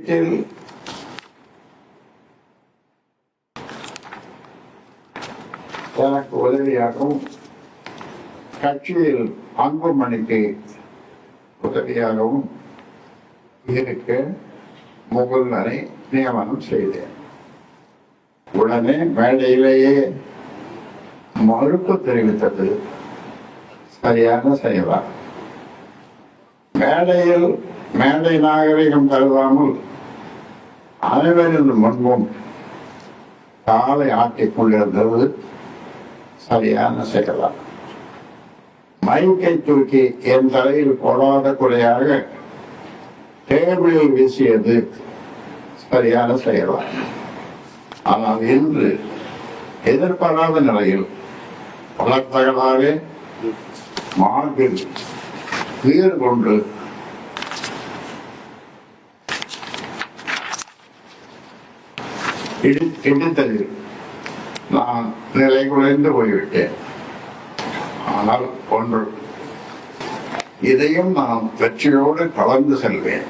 இதில் எனக்கு உதவியாகவும் கட்சியில் அன்புமணிக்கு உதவியாகவும் இருக்க முகுந்தனை நியமனம் செய்தேன். உடனே மேடையிலேயே மறுப்பு தெரிவித்தது. சரியான செயலா. மேடையில் மேடை நாகரிகம் கருதாமல் அனைவரின் முன்பும் காலை ஆட்டிக் கொண்டிருந்தது சரியான செயலா மைக்கை தூக்கி என் தலையில் கொடாத குறையாக டேபிளில் வீசியது சரியான செயலா ஆனால் இன்று எதிர்பாராத நிலையில் பலத்தகளாக மார்பில் உயிர் கொண்டு இடி- இடித்ததில் நான் நிலை குலைந்து போய்விட்டேன் ஆனால் ஒன்று இதையும் நான் வெற்றியோடு கலந்து செல்வேன்